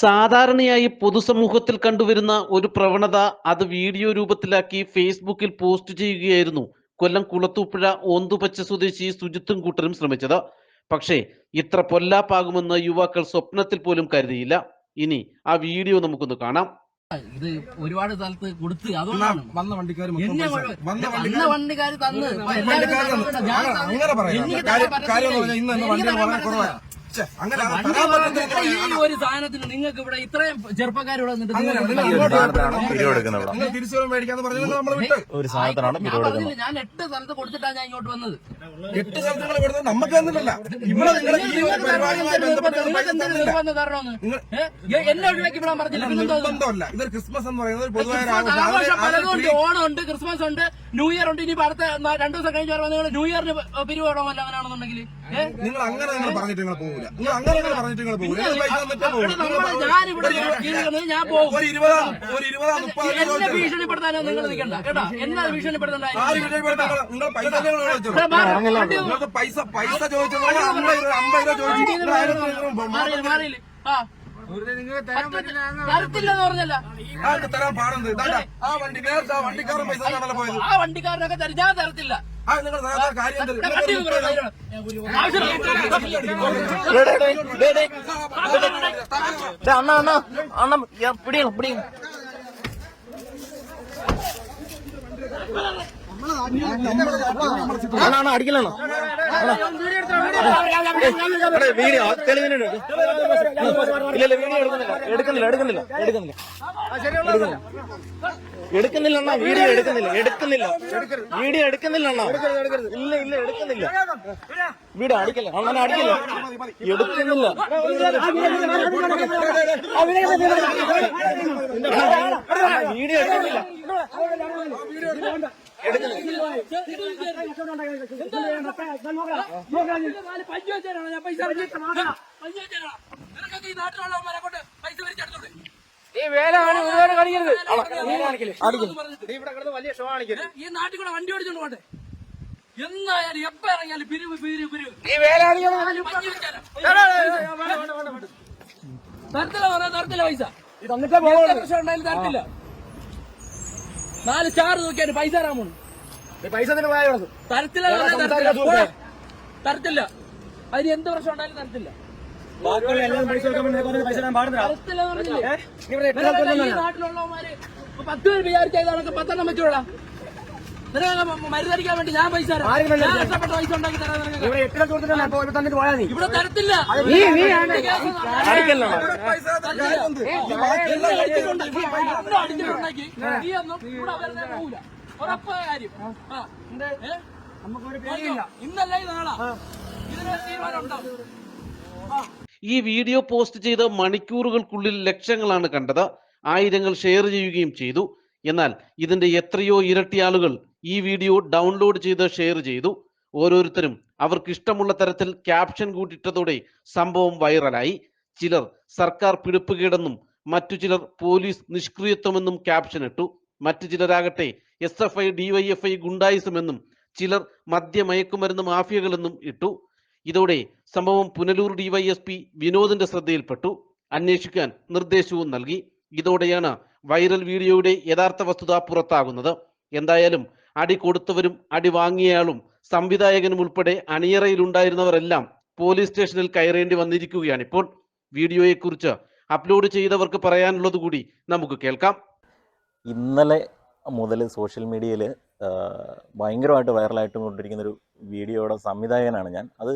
സാധാരണയായി പൊതുസമൂഹത്തിൽ കണ്ടുവരുന്ന ഒരു പ്രവണത അത് വീഡിയോ രൂപത്തിലാക്കി ഫേസ്ബുക്കിൽ പോസ്റ്റ് ചെയ്യുകയായിരുന്നു. കൊല്ലം കുളത്തൂപ്പുഴ ഓന്തുപച്ച സ്വദേശി സുജിത്തും കൂട്ടരും ശ്രമിച്ചത്. പക്ഷേ ഇത്ര പൊല്ലാപ്പാകുമെന്ന് യുവാക്കൾ സ്വപ്നത്തിൽ പോലും കരുതിയില്ല. ഇനി ആ വീഡിയോ നമുക്കൊന്ന് കാണാം. ഇത് ഒരുപാട് സ്ഥലത്ത് കൊടുത്ത് അതുകൊണ്ടാണ് വന്ന വണ്ടിക്കാർ വന്ന വണ്ടിക്കാർ തന്നെ. എനിക്ക് അങ്ങനെ ഈ ഒരു സാധനത്തിന് നിങ്ങൾക്ക് ഇവിടെ ഇത്രയും ചെറുപ്പക്കാരോട് ഒരു സാധനത്തിനാണ് ഞാൻ എട്ട് സ്ഥലത്ത് കൊടുത്തിട്ടാണ് ഞാൻ ഇങ്ങോട്ട് വന്നത്. എട്ട് സ്ഥലത്ത് നമുക്ക് തന്നിട്ടല്ല. ഇവിടെ നിങ്ങൾ- എന്നെ ഒഴിവാക്കി പറഞ്ഞില്ല. ഇത്? ക്രിസ്മസ് എന്ന് പറയുന്നത് ഒരു പൊതുവായ ആഘോഷം ഓണം ഉണ്ട് ക്രിസ്മസ് ഉണ്ട് ന്യൂ ഇയർ ഉണ്ട്. ഇനി അടുത്ത രണ്ടു ദിവസം കഴിഞ്ഞ് പറഞ്ഞാൽ നിങ്ങൾ ന്യൂ ഇയറിന് പിരിവ് വേണമല്ലോ അങ്ങനെയാണെന്നുണ്ടെങ്കിൽ നിങ്ങൾ അങ്ങനെ നിങ്ങൾ പറഞ്ഞിട്ട് നിങ്ങൾ പോകില്ല നിങ്ങൾ അങ്ങനെ നിങ്ങൾ പറഞ്ഞിട്ട് നിങ്ങൾ തന്നിട്ടേ പോകും. ഞാനിവിടെ കീഴിൽ ഞാൻ പോകും. ഒരു ഇരുപതാം ഒരു ഇരുപതാം മുപ്പതാം രൂപ എന്നെ ചോദിച്ചു ഭീഷണിപ്പെടുത്താനോ നിങ്ങൾ നിൽക്കണ്ട കേട്ടോ? എന്നാ ഭീഷണിപ്പെടുത്തണ്ട ആര് നിങ്ങൾ പൈസ നിങ്ങൾ ചോദിച്ചോ? നിങ്ങൾക്ക് പൈസ പൈസ ചോദിച്ചത് അമ്പത് രൂപ അമ്പത് രൂപ ചോദിച്ചു. മാറിയില്ല, മാറിയില്ല. ആ. തരത്തില്ലെന്ന് പറഞ്ഞല്ല ആർക്ക് തരാൻ പാടുന്നത് ഇതാണ്ടാ, ആ വണ്ടി നേരത്തെ ആ വണ്ടിക്കാരൻ പൈസ തന്നാണല്ലോ പോയത് ആ വണ്ടിക്കാരനൊക്കെ തരും ഞാൻ തരത്തില്ല ആ നിങ്ങൾ നേരത്തെ കാര്യം തരും ഞാൻ വണ്ടി ഒന്ന് തരാം. ആവശ്യമില്ല. അണ്ണ അണ്ണ അണ്ണ പിടിയണം പിടിയണം അണ്ണ അണ്ണ അടിക്കലാണോ വീഡിയോ തെളിവിന് ഇല്ല വീഡിയോ എടുക്കുന്നില്ല. എടുക്കുന്നില്ല എടുക്കുന്നില്ല എടുക്കുന്നില്ല. എടുക്കുന്നില്ല. അണ്ണാ വീഡിയോ എടുക്കുന്നില്ല. എടുക്കുന്നില്ല. വീഡിയോ എടുക്കുന്നില്ല അണ്ണാ ഇല്ല ഇല്ല എടുക്കുന്നില്ല. വീഡിയോ അടിക്കില്ല? അണ്ണനെ അടിക്കില്ല? എടുക്കുന്നില്ല. വീഡിയോ എടുക്കുന്നില്ല. പഞ്ച് വെച്ചാണോ ഞാൻ പൈസ പഞ്ച് വെച്ചാണോ നിനക്കൊക്കെ ഈ നാട്ടിലുള്ളവന്മാരെ കൊണ്ട് പൈസ വരിച്ചെടുത്തോളൂ ഈ നാട്ടിൽ കൂടെ വണ്ടി ഓടിച്ചോണ്ട് പോട്ടെ. എന്നായാലും എപ്പ ഇറങ്ങിയാലും പിരിവ് പിരിവ് പിരിവ്. പഞ്ച് വെച്ചാലോ? തരത്തില്ല പറഞ്ഞ തരത്തില്ല പൈസ. എത്ര പ്രശ്നം ഉണ്ടായാലും തരത്തില്ല നാല് സ്റ്റാർ നോക്കിയാണ് പൈസ തരാൻ പോണു. പൈസ തരത്തില്ല തരത്തില്ല. അതിന് എന്ത് പ്രശ്നം ഉണ്ടായാലും തരത്തില്ല. തരത്തില്ല നാട്ടിലുള്ളവന്മാര് പത്ത് പേര് വിചാരിച്ചാൽ പത്തെണ്ണം വെച്ചോളാം. മരുന്നടിക്കാൻ വേണ്ടി ഞാൻ പൈസ തരാം. ഞാൻ കഷ്ടപ്പെട്ട പൈസ ഉണ്ടാക്കി തരാം നിനക്ക്. ഇവിടെ തരത്തില്ല. അടിക്കല്ലോ പൈസ എന്നെ അടിച്ചിട്ടുണ്ടെങ്കിൽ എന്നെ അടിച്ചിട്ടുണ്ടെങ്കിൽ നീ ഒന്നും ഇവിടെ കാര്യം? ഇന്നല്ല നാളാ. ഇതിനൊരു തീരുമാനം ഉണ്ടാവും ഈ വീഡിയോ പോസ്റ്റ് ചെയ്ത് മണിക്കൂറുകൾക്കുള്ളിൽ ലക്ഷങ്ങളാണ് കണ്ടത്. ആയിരങ്ങൾ ഷെയർ ചെയ്യുകയും ചെയ്തു. എന്നാൽ ഇതിന്റെ എത്രയോ ഇരട്ടി ആളുകൾ ഈ വീഡിയോ ഡൗൺലോഡ് ചെയ്ത് ഷെയർ ചെയ്തു. ഓരോരുത്തരും അവർക്ക് ഇഷ്ടമുള്ള തരത്തിൽ ക്യാപ്ഷൻ കൂട്ടിയിട്ടതോടെ സംഭവം വൈറലായി ചിലർ സർക്കാർ പിടിപ്പുകേടെന്നും മറ്റു ചിലർ പോലീസ് നിഷ്ക്രിയത്വമെന്നും ക്യാപ്ഷൻ ഇട്ടു. മറ്റു ചിലരാകട്ടെ എസ് എഫ് ഐ ഡിവൈഎഫ്ഐ ഗുണ്ടായിസമെന്നും ചിലർ മദ്യമയക്കുമരുന്ന് മാഫിയകളെന്നും ഇട്ടു. ഇതോടെ സംഭവം പുനലൂർ ഡിവൈഎസ്പി വിനോദിന്റെ ശ്രദ്ധയിൽപ്പെട്ടു. അന്വേഷിക്കാൻ നിർദ്ദേശവും നൽകി. ഇതോടെയാണ് വൈറൽ വീഡിയോയുടെ യഥാർത്ഥ വസ്തുത പുറത്താകുന്നത്. എന്തായാലും അടി കൊടുത്തവരും അടി വാങ്ങിയയാളും സംവിധായകനും ഉൾപ്പെടെ അണിയറയിലുണ്ടായിരുന്നവരെല്ലാം പോലീസ് സ്റ്റേഷനിൽ കയറേണ്ടി വന്നിരിക്കുകയാണ്. ഇപ്പോൾ വീഡിയോയെക്കുറിച്ച് അപ്ലോഡ് ചെയ്തവർക്ക് പറയാനുള്ളത് കൂടി നമുക്ക് കേൾക്കാം. ഇന്നലെ മുതൽ സോഷ്യൽ മീഡിയയിൽ ഭയങ്കരമായിട്ട് വൈറലായിട്ട് കൊണ്ടിരിക്കുന്ന ഒരു വീഡിയോയുടെ സംവിധായകനാണ് ഞാൻ. അത്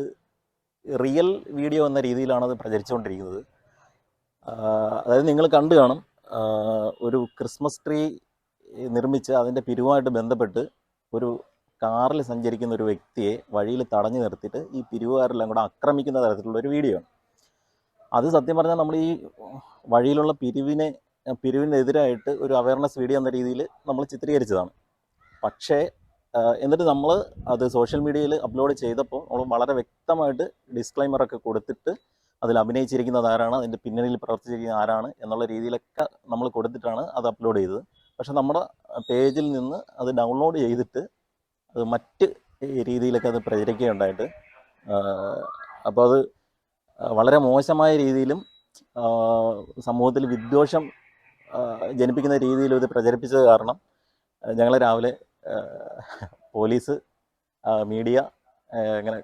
റിയൽ വീഡിയോ എന്ന രീതിയിലാണ് അത് പ്രചരിച്ചുകൊണ്ടിരിക്കുന്നത്. അതായത് നിങ്ങൾ കണ്ടു കാണും ഒരു ക്രിസ്മസ് ട്രീ നിർമ്മിച്ച് അതിന്റെ പിരിവുമായിട്ട് ബന്ധപ്പെട്ട് ഒരു കാറിൽ സഞ്ചരിക്കുന്ന ഒരു വ്യക്തിയെ വഴിയിൽ തടഞ്ഞു നിർത്തിയിട്ട് ഈ പിരിവുകാരെല്ലാം കൂടെ ആക്രമിക്കുന്ന തരത്തിലുള്ള ഒരു വീഡിയോ ആണ്. അത് സത്യം പറഞ്ഞാൽ നമ്മൾ ഈ വഴിയിലുള്ള പിരിവിനെ പിരിവിനെതിരായിട്ട് ഒരു അവയർനെസ് വീഡിയോ എന്ന രീതിയിൽ നമ്മൾ ചിത്രീകരിച്ചതാണ്. പക്ഷേ എന്നിട്ട് നമ്മൾ അത് സോഷ്യൽ മീഡിയയിൽ അപ്ലോഡ് ചെയ്തപ്പോൾ നമ്മൾ വളരെ വ്യക്തമായിട്ട് ഡിസ്ക്ലൈമറൊക്കെ കൊടുത്തിട്ട് അതിൽ അഭിനയിച്ചിരിക്കുന്നത് ആരാണ് അതിന്റെ പിന്നണിയിൽ പ്രവർത്തിച്ചിരിക്കുന്ന ആരാണ് എന്നുള്ള രീതിയിലൊക്കെ നമ്മൾ കൊടുത്തിട്ടാണ് അത് അപ്ലോഡ് ചെയ്തത്. പക്ഷെ നമ്മുടെ പേജിൽ നിന്ന് അത് ഡൗൺലോഡ് ചെയ്തിട്ട് അത് മറ്റ് രീതിയിലൊക്കെ അത് പ്രചരിക്കുകയുണ്ടായിട്ട് അപ്പോൾ അത് വളരെ മോശമായ രീതിയിലും സമൂഹത്തിൽ വിദ്വേഷം ജനിപ്പിക്കുന്ന രീതിയിലും ഇത് പ്രചരിപ്പിച്ചത് കാരണം ഞങ്ങൾ രാവിലെ പോലീസ് മീഡിയ ഇങ്ങനെ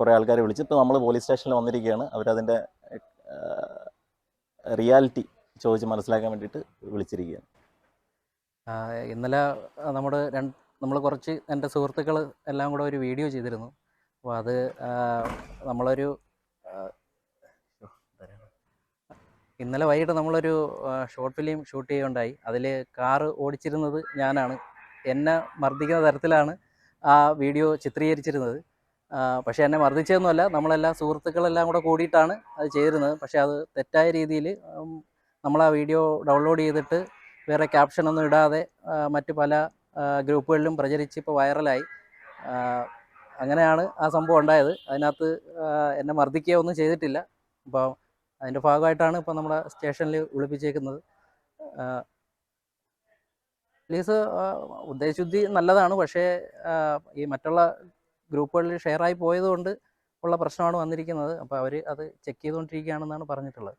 കുറേ ആൾക്കാരെ വിളിച്ച് ഇപ്പോൾ നമ്മൾ പോലീസ് സ്റ്റേഷനിൽ വന്നിരിക്കുകയാണ്. അവരതിന്റെ റിയാലിറ്റി ചോദിച്ച് മനസ്സിലാക്കാൻ വേണ്ടിയിട്ട് വിളിച്ചിരിക്കുകയാണ്. ഇന്നലെ നമ്മുടെ രണ്ട് നമ്മൾ കുറച്ച് എന്റെ സുഹൃത്തുക്കൾ എല്ലാം കൂടെ ഒരു വീഡിയോ ചെയ്തിരുന്നു. അപ്പോൾ അത് നമ്മളൊരു ഇന്നലെ വൈകിട്ട് നമ്മളൊരു ഷോർട്ട് ഫിലിം ഷൂട്ട് ചെയ്യുകയുണ്ടായി അതിൽ കാറ് ഓടിച്ചിരുന്നത് ഞാനാണ്. എന്നെ മർദ്ദിക്കുന്ന തരത്തിലാണ് ആ വീഡിയോ ചിത്രീകരിച്ചിരുന്നത്. പക്ഷേ എന്നെ മർദ്ദിച്ചതൊന്നുമല്ല. നമ്മളെല്ലാ സുഹൃത്തുക്കളെല്ലാം കൂടെ കൂടിയിട്ടാണ് അത് ചെയ്തിരുന്നത്. പക്ഷേ അത് തെറ്റായ രീതിയിൽ നമ്മൾ ആ വീഡിയോ ഡൗൺലോഡ് ചെയ്തിട്ട് വേറെ ക്യാപ്ഷനൊന്നും ഇടാതെ മറ്റു പല ഗ്രൂപ്പുകളിലും പ്രചരിച്ച് ഇപ്പോൾ വൈറലായി അങ്ങനെയാണ് ആ സംഭവം ഉണ്ടായത്. അതിനകത്ത് എന്നെ മർദ്ദിക്കുകയോ ഒന്നും ചെയ്തിട്ടില്ല. അപ്പോൾ അതിന്റെ ഭാഗമായിട്ടാണ് ഇപ്പോൾ നമ്മുടെ സ്റ്റേഷനിൽ വിളിപ്പിച്ചേക്കുന്നത്. പോലീസ് ഉദ്ദേശശുദ്ധി നല്ലതാണ്. പക്ഷേ ഈ മറ്റുള്ള ഗ്രൂപ്പുകളിൽ ഷെയറായി പോയതുകൊണ്ട് ഉള്ള പ്രശ്നമാണ് വന്നിരിക്കുന്നത്. അപ്പോൾ അവർ അത് ചെക്ക് ചെയ്തുകൊണ്ടിരിക്കുകയാണെന്നാണ് പറഞ്ഞിട്ടുള്ളത്.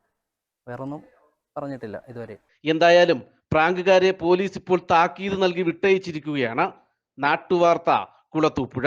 വേറൊന്നും പറഞ്ഞിട്ടില്ല ഇതുവരെ. എന്തായാലും പ്രാങ്കുകാരെ പോലീസ് ഇപ്പോൾ താക്കീത് നൽകി വിട്ടയച്ചിരിക്കുകയാണ്. നാട്ടുവാർത്ത കുളത്തൂപ്പുഴ.